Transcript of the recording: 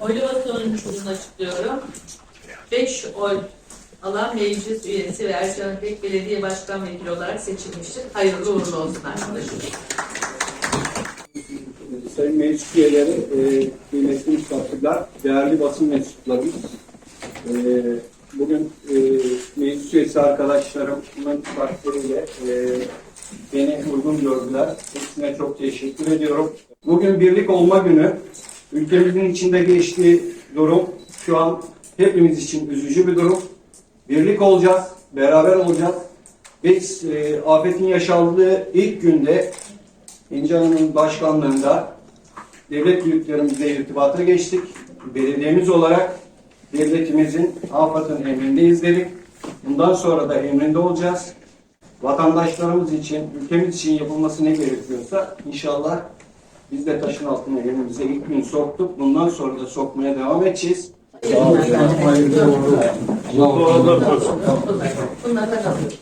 Oylama sonucunu açıklıyorum. 5 oy alan meclis üyesi ve Pek Belediye Başkan Vekili olarak seçilmiştir. Hayırlı uğurlu olsun arkadaşlar. Sayın meclis üyeleri, e, kıymetli misafirler, değerli basın mensuplarımız. E, bugün e, meclis üyesi arkadaşlarımın takdiriyle e, beni uygun gördüler. Hepsine çok teşekkür ediyorum. Bugün birlik olma günü. Ülkemizin içinde geçtiği durum şu an hepimiz için üzücü bir durum. Birlik olacağız, beraber olacağız. Biz e, afetin yaşandığı ilk günde İnce Hanım'ın başkanlığında devlet büyüklerimizle irtibata geçtik. Belediyemiz olarak devletimizin AFAD'ın emrindeyiz dedik. Bundan sonra da emrinde olacağız. Vatandaşlarımız için, ülkemiz için yapılması ne gerekiyorsa inşallah biz de taşın altına elimize ilk gün soktuk. Bundan sonra da sokmaya devam edeceğiz. Bunlar da kalıyor.